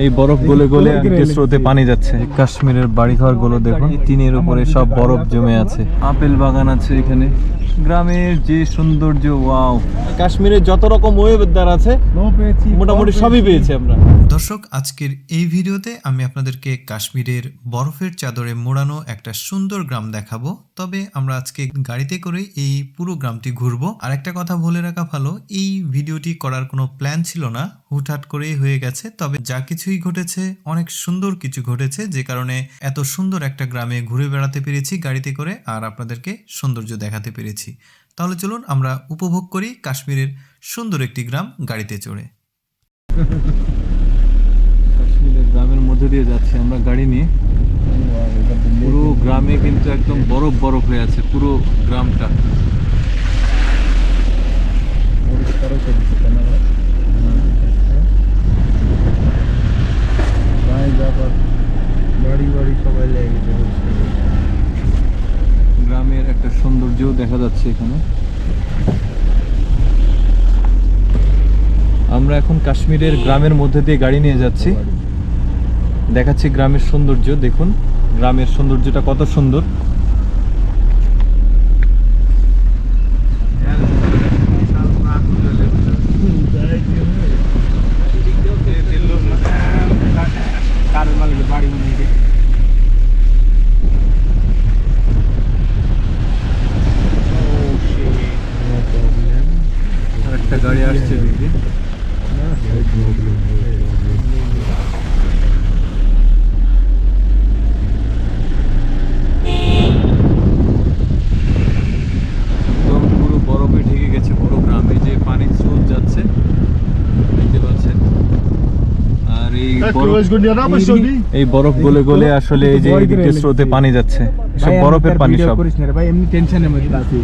এই বরফ গলে গলে আজকে স্রোতে পানি যাচ্ছে। কাশ্মীরের বাড়িঘরগুলো দেখুন। টিনের উপরে সব বরফ জমে আছে। আপেল বাগান আছে এখানে। গ্রামের যে সৌন্দর্য ওয়াও। কাশ্মীরে যত রকম ওয়েদার আছে মোটামুটি সবই পেয়েছি আমরা। দর্শক আজকের এই ভিডিওতে আমি আপনাদেরকে কাশ্মীরের বরফের চাদরে মোড়ানো একটা সুন্দর গ্রাম দেখাবো। তবে আমরা আজকে গাড়িতে করে এই পুরো গ্রামটি ঘুরবো। আর একটা কথা বলে রাখা ভালো এই ভিডিওটি করার কোনো প্ল্যান ছিল না। হুটহাট করেই হয়ে গেছে। তবে যা কিছুই ঘটেছে, অনেক সুন্দর কিছু ঘটেছে, যে কারণে এত সুন্দর একটা গ্রামে ঘুরে বেড়াতে পেরেছি গাড়িতে করে আর আপনাদেরকে সৌন্দর্য দেখাতে পেরেছি। তাহলে চলুন আমরা উপভোগ করি কাশ্মীরের সুন্দর একটি গ্রাম গাড়িতে চড়ে। কাশ্মীরের গ্রামের মধ্যে দিয়ে যাচ্ছি আমরা গাড়ি নিয়ে। পুরো গ্রামে কিন্তু একদম বরফ বরফ হয়ে আছে, পুরো গ্রামটা বাড়ি বাড়ি সবাই লেগে গেছে গ্রামের একটা সৌন্দর্যও দেখা যাচ্ছে এখানে। আমরা এখন কাশ্মীরের গ্রামের মধ্যে দিয়ে গাড়ি নিয়ে যাচ্ছি। দেখাচ্ছি গ্রামের সৌন্দর্য, দেখুন। গ্রামের সৌন্দর্যটা কত সুন্দর কারোর মালিকের বাড়ি মনে হয় আর একটা গাড়ি আসছে দিদি একদম পুরো বরফে ঢেকে গেছে পুরো গ্রামে যে পানির স্রোত যাচ্ছে দেখতে পাচ্ছেন আর এই বরফ গলে গলে আসলে এই যে এইদিকে স্রোতে পানি যাচ্ছে। সব বরফের পানি সব। করিস না রে ভাই এমনি টেনশনের মধ্যে আছি।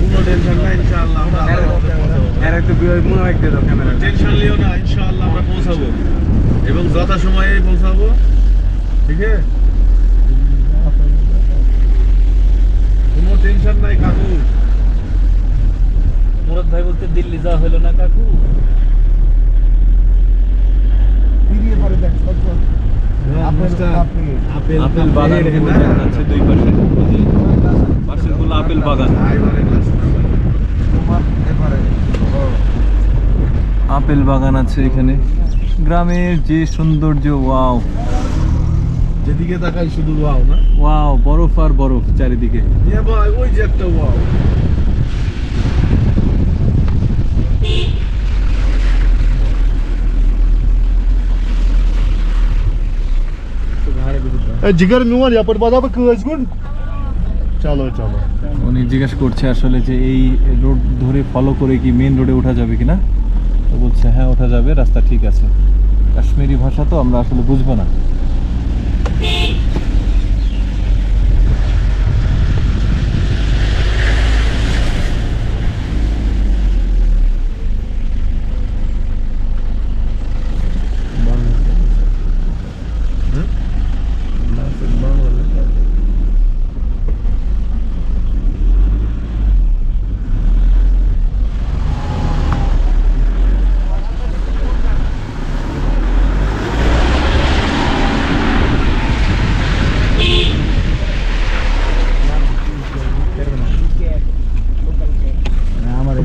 কোনো টেনশন নাই ইনশাআল্লাহ আমরা আল্লাহর রহমতে পৌঁছাবো এর একটু বিয়ে দাও ক্যামেরা টেনশন লিও না ইনশাআল্লাহ আমরা পৌঁছাবো। এবং যথা সময়ে পৌঁছাবো। ঠিক আছে? কোনো টেনশন নাই কাকু। মুরাদ ভাই বলতে দিল্লি যাওয়া হলো না কাকু? আপেল বাগান দেখা যাচ্ছে দুই পাশে। এই যে গুলো আপেল বাগান। আপেল বাগান আছে এখানে। গ্রামের যে সৌন্দর্য ওয়াও। যেদিকে তাকাই শুধু ওয়াও না। ওয়াও বরফ আর বরফ চারিদিকে। ইয়ে ওই যে একটা ওয়াও। জিগার মিওয়ার ইয়াপর বাদা বা কাজগুন চলো চলো। উনি জিজ্ঞেস করছে আসলে যে এই রোড ধরে ফলো করে কি মেন রোডে ওঠা যাবে কিনা? তো বলছে হ্যাঁ ওঠা যাবে, রাস্তা ঠিক আছে। কাশ্মীরি ভাষা তো আমরা আসলে বুঝব না।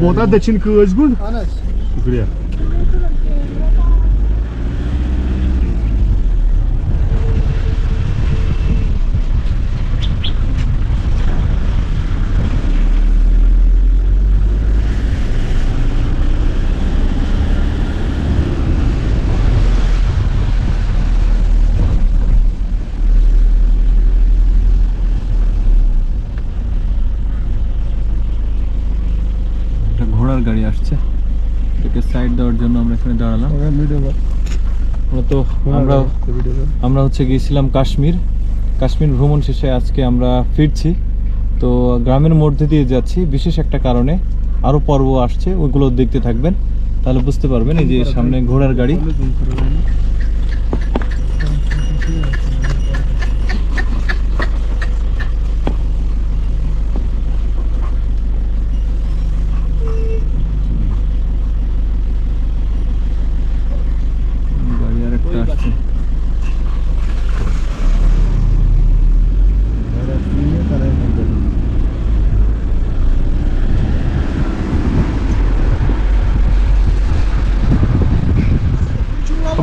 bodat de cin că îți gând? Grea. গাড়ি আসছে। এটাকে সাইড দেওয়ার জন্য আমরা এখানে দাঁড়ালাম। আমরা তো আমরা আমরা হচ্ছে গিয়েছিলাম কাশ্মীর। কাশ্মীর ভ্রমণ শেষে আজকে আমরা ফিরছি। তো গ্রামের মধ্যে দিয়ে যাচ্ছি বিশেষ একটা কারণে। আরও পর্ব আসছে ওইগুলো দেখতে থাকবেন। তাহলে বুঝতে পারবেন এই যে সামনে ঘোড়ার গাড়ি গাড়ি।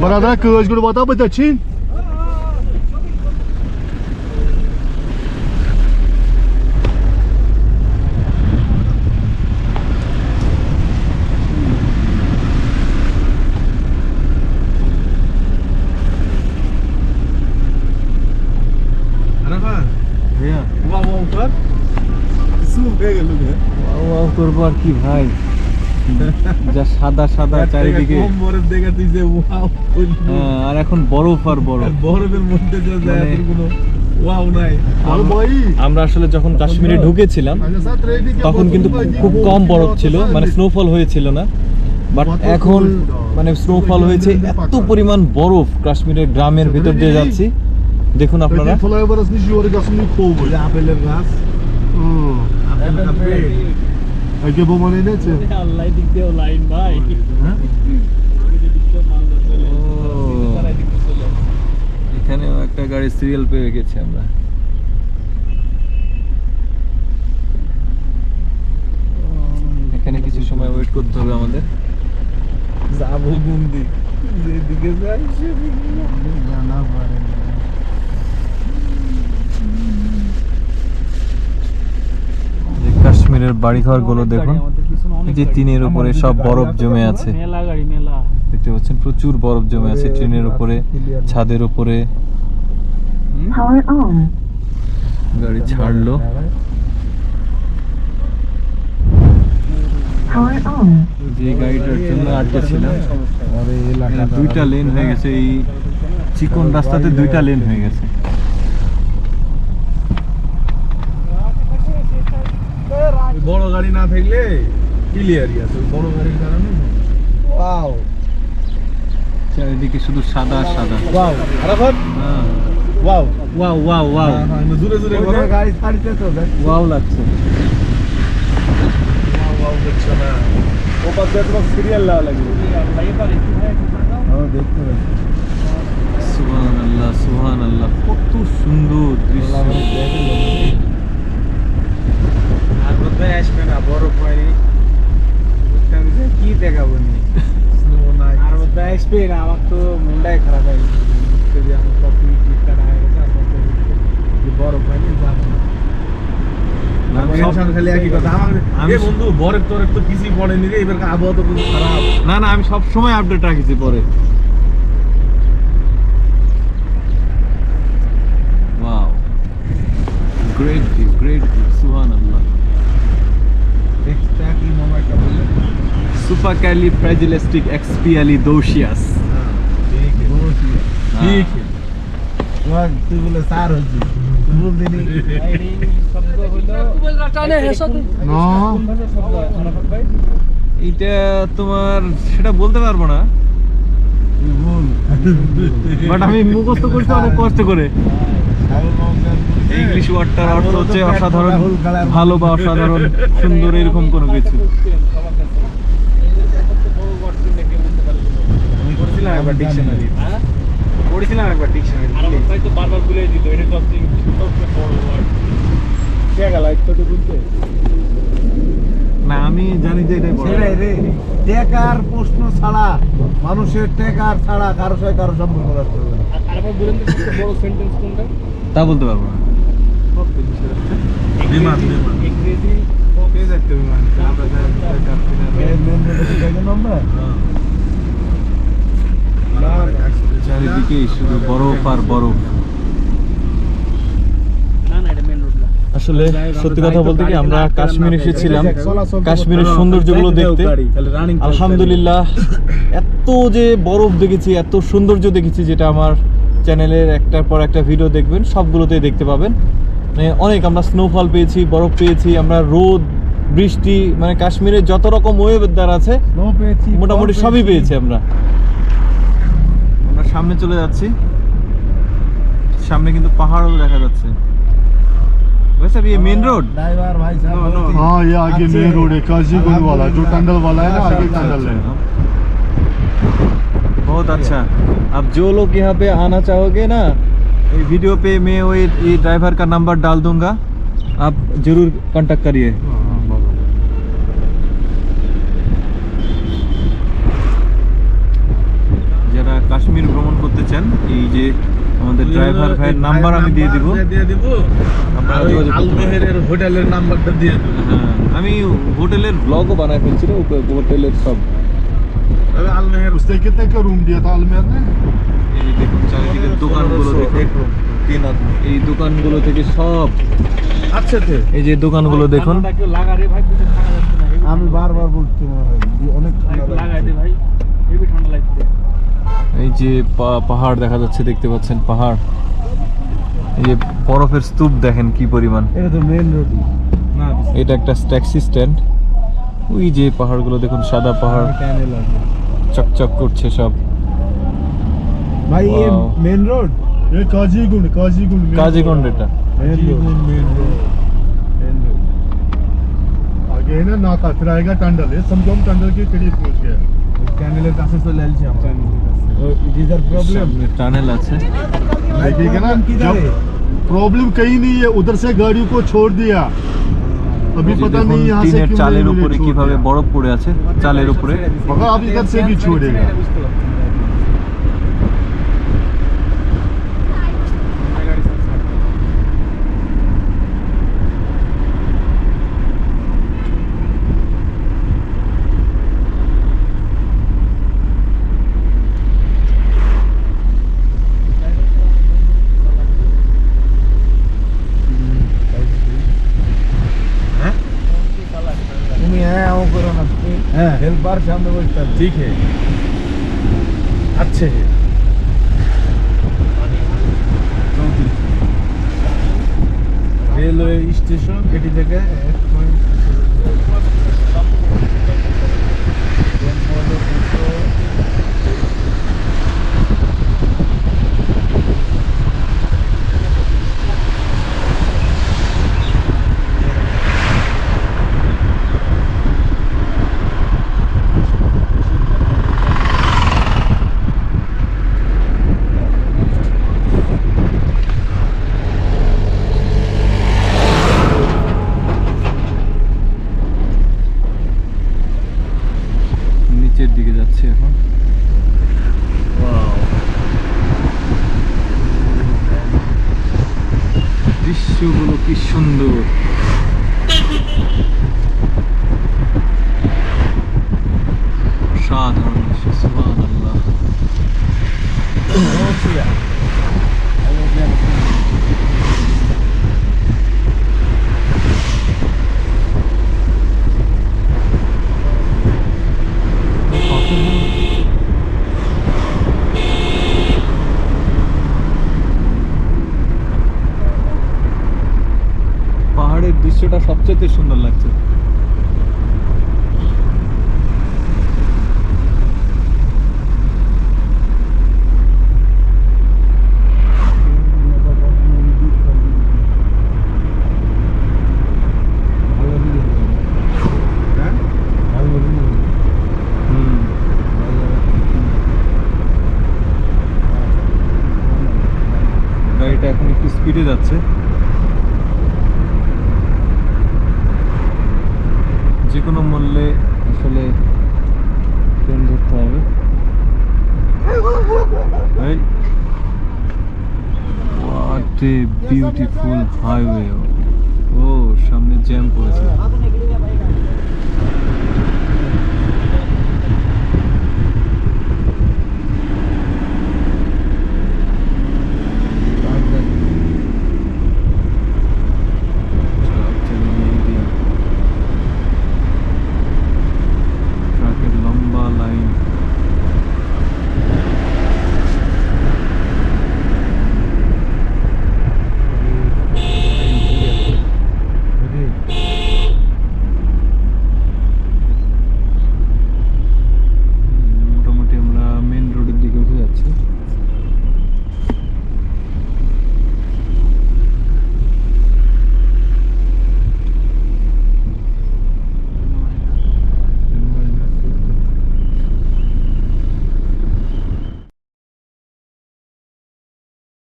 Beraber kılıç günü bata mı taçın? Arafat ভাইয়া ওয়া ওয়া কর সুপ হয়ে গেল রে ওয়াও করব আর কি ভাই যা সাদা সাদা চারিদিকে। বরফ দেখে যে ওয়াও হ্যাঁ, আর এখন বরফ আর বরফ। বরফের মধ্যে যে যায় মানে- কোনো ওয়াও নাই। আমরা আসলে যখন কাশ্মীরে ঢুকেছিলাম তখন কিন্তু খুব কম বরফ ছিল মানে স্নোফল হয়েছিল না। বাট এখন মানে স্নোফল হয়েছে এত পরিমাণ বরফ কাশ্মীরের গ্রামের ভিতর দিয়ে যাচ্ছি। দেখুন আপনারা। kovboy. যে আপেলের গাছ। Bu mane ne çe? আল্লাহ দিক দিয়েও লাইন ভাই হ্যাঁ এখানেও একটা গাড়ির সিরিয়াল পেয়ে গেছি আমরা। এখানে কিছু সময় ওয়েট করতে হবে আমাদের। যাব কোন দিক যেদিকে যাই সেদিকে। জানা পারে যে কাশ্মীরের বাড়িঘরগুলো দেখুন। এই যে টিনের উপরে সব বরফ জমে আছে। দেখতে পাচ্ছেন প্রচুর বরফ জমে আছে ট্রেনের উপরে ছাদের উপরে। গাড়ি ছাড়লো। যে গাড়িটার জন্য আটকে ছিলাম দুইটা লেন হয়ে গেছে এই চিকন রাস্তাতে দুইটা লেন হয়ে গেছে। বড় গাড়ি না থাকলে ক্লিয়ারই আছে বড় গাড়ির কারণে। ওয়াও চারিদিকে শুধু সাদা সাদা। ওয়াও আরাফাত হ্যাঁ। ওয়াও ওয়াও ওয়াও ওয়াও জোরে জোরে করো গাড়ি ছাড়তে তো দেখ। ওয়াও লাগছে। ওয়াও ওয়াও দেখছ না ও পাশে তোমার সিরিয়াল লাগা লাগবে। হ্যাঁ দেখতে পাচ্ছি সুবহান আল্লাহ সুবহান আল্লাহ কত সুন্দর দৃশ্য আর কোথায় আসবে না বড় পানি কি দেখাবো নি স্নো নাই আর কোথায় আসবে না আমার তো মনটাই খারাপ হয়ে গেছে যদি আমার কপি টিপ কাটা হয়ে গেছে আমার তো যে বড় পানি যাব না আমি টেনশন খালি একই কথা আমার আমি বন্ধু বরফ টরফ তো কিছুই পড়েনি রে এবার আবহাওয়া তো খুব খারাপ। না না আমি সব সময় আপডেট রাখিছি পরে। Wow great view great view সুবহানাল্লাহ। দেখতে কি মোবাইলটা বলে সুপারক্যালিফ্রাজিলিস্টিক এক্সপিয়ালিডোশিয়াস ঠিক ঠিক তুই বলে স্যার হচ্ছি তুই দিনই এটা তোমার, সেটা বলতে পারব না। বাট আমি মুখস্থ করছি অনেক কষ্ট করে। ইংলিশ ওয়ার্ডটার অর্থ হচ্ছে অসাধারণ, ভালো বা অসাধারণ, সুন্দর, এরকম কোনো কিছু। একবার ডিকশনারি পড়েছিলাম একবার ডিকশনারি বারবার ভুলে দিত এটা তো সবচেয়ে সবচেয়ে বড় ওয়ার্ড কে গেল একটু বলতে? না আমি জানি যে এটাই সেটাই রে টেকার প্রশ্ন ছাড়া মানুষের টেকার ছাড়া কারও সাথে কারও সম্পর্ক রাখতে হবে না। আর আরেকবার সবচেয়ে বড় সেন্টেন্স কোনটা? তা বলতে পারব না। বিমান, বিমান। ইংরেজি কে যাচ্ছে বিমান? আমরা এই main road এ তো যাই আমরা? চারিদিকে শুধু বরফ আর বরফ না না এটা মেন রোড না আসলে সত্যি কথা বলতে কি আমরা কাশ্মীর এসেছিলাম। কাশ্মীরের সৌন্দর্যগুলো দেখতে। আলহামদুলিল্লাহ এত যে বরফ দেখেছি এত সৌন্দর্য দেখেছি যেটা আমার চ্যানেলের একটার পর একটা ভিডিও দেখবেন সবগুলোতেই দেখতে পাবেন। মানে অনেক আমরা স্নোফল পেয়েছি বরফ পেয়েছি আমরা রোদ বৃষ্টি মানে কাশ্মীরের যত রকম ওয়েদার আছে মোটামুটি সবই পেয়েছি আমরা। আমরা সামনে চলে যাচ্ছি। সামনে কিন্তু পাহাড়ও দেখা যাচ্ছে। वैसे अभी ये मेन रोड ड्राइवर भाई साहब No, no. बहुत ही हाँ ये आगे अच्छे मेन रोड है काजी गुंड वाला जो टंडल वाला है ना आगे अच्छा, टंडल है बहुत अच्छा अब जो लोग यहाँ पे आना चाहोगे ना ये वीडियो पे मैं वो ये ये ड्राइवर का नंबर डाल दूंगा आप जरूर कांटेक्ट करिए हाँ, बराबर। যারা কাশ্মীর ভ্রমণ করতে চান এই যে আমাদের ড্রাইভার ভাইয়ের নাম্বার আমি দিয়ে দিব। দিয়ে দিব। আমরা আলমেহেরের হোটেলের নাম্বারটা দিয়ে দিব। আমি হোটেলের ব্লগও বানাই ফেলছি না হোটেলের সব। তবে আলমেহের উস্তে কিতনে রুম দিয়ে তা আলমেহের না এই দেখুন চারিদিকে দোকানগুলো দেখুন। তিন আদমি। এই দোকানগুলো থেকে সব। আচ্ছা এই যে দোকানগুলো দেখুন। না কেউ লাগা রে ভাই আমি বারবার বলছি অনেক ঠান্ডা লাগাই দে ভাই। হেভি ঠান্ডা লাগছে। এই যে পা- পাহাড় দেখা যাচ্ছে দেখতে পাচ্ছেন পাহাড় এই যে বরফের স্তূপ দেখেন কি পরিমাণ এটা তো মেন রোড না এটা একটা ট্যাক্সি স্ট্যান্ড ওই যে পাহাড়গুলো দেখুন সাদা পাহাড় टनल চকচক করছে সব भाई ये मेन रोड ये काजीगुंड काजीगुंड কাজীগঞ্জ এটা मेन रोड मेन रोड आगे है ना नाका फिर आएगा टंडल ये समझो हम टंडल के करीब पहुंच गए टनल का से तो ले लिया इट इज अ সামনে টানেল আছে देखिएगा ना जब प्रॉब्लम कहीं नहीं है उधर से गाड़ियों को छोड़ दिया अभी এই যে पता দেখুন नहीं यहाँ से টিনের क्यों চালের नहीं উপরে छोड़ কিভাবে दिया। বরফ পড়ে আছে চালের উপরে मगर अब इधर से भी छोड़ेगा হ্যাঁ হেল্পার সামনে বসতে হবে ঠিক है अच्छे है রেলওয়ে স্টেশন এটি থেকে নিচের দিকে যাচ্ছে এখন দৃশ্যগুলো কি সুন্দর সাধারণ দৃশ্য সুবহানাল্লাহ পাহাড়ের দৃশ্যটা সবচেয়ে সুন্দর লাগছে হুম গাড়িটা এখন একটু স্পিডে যাচ্ছে যে কোনো মূল্যে আসলে ট্রেন ধরতে হবে এই হোয়াট এ বিউটিফুল হাইওয়ে ও সামনে জ্যাম পড়েছে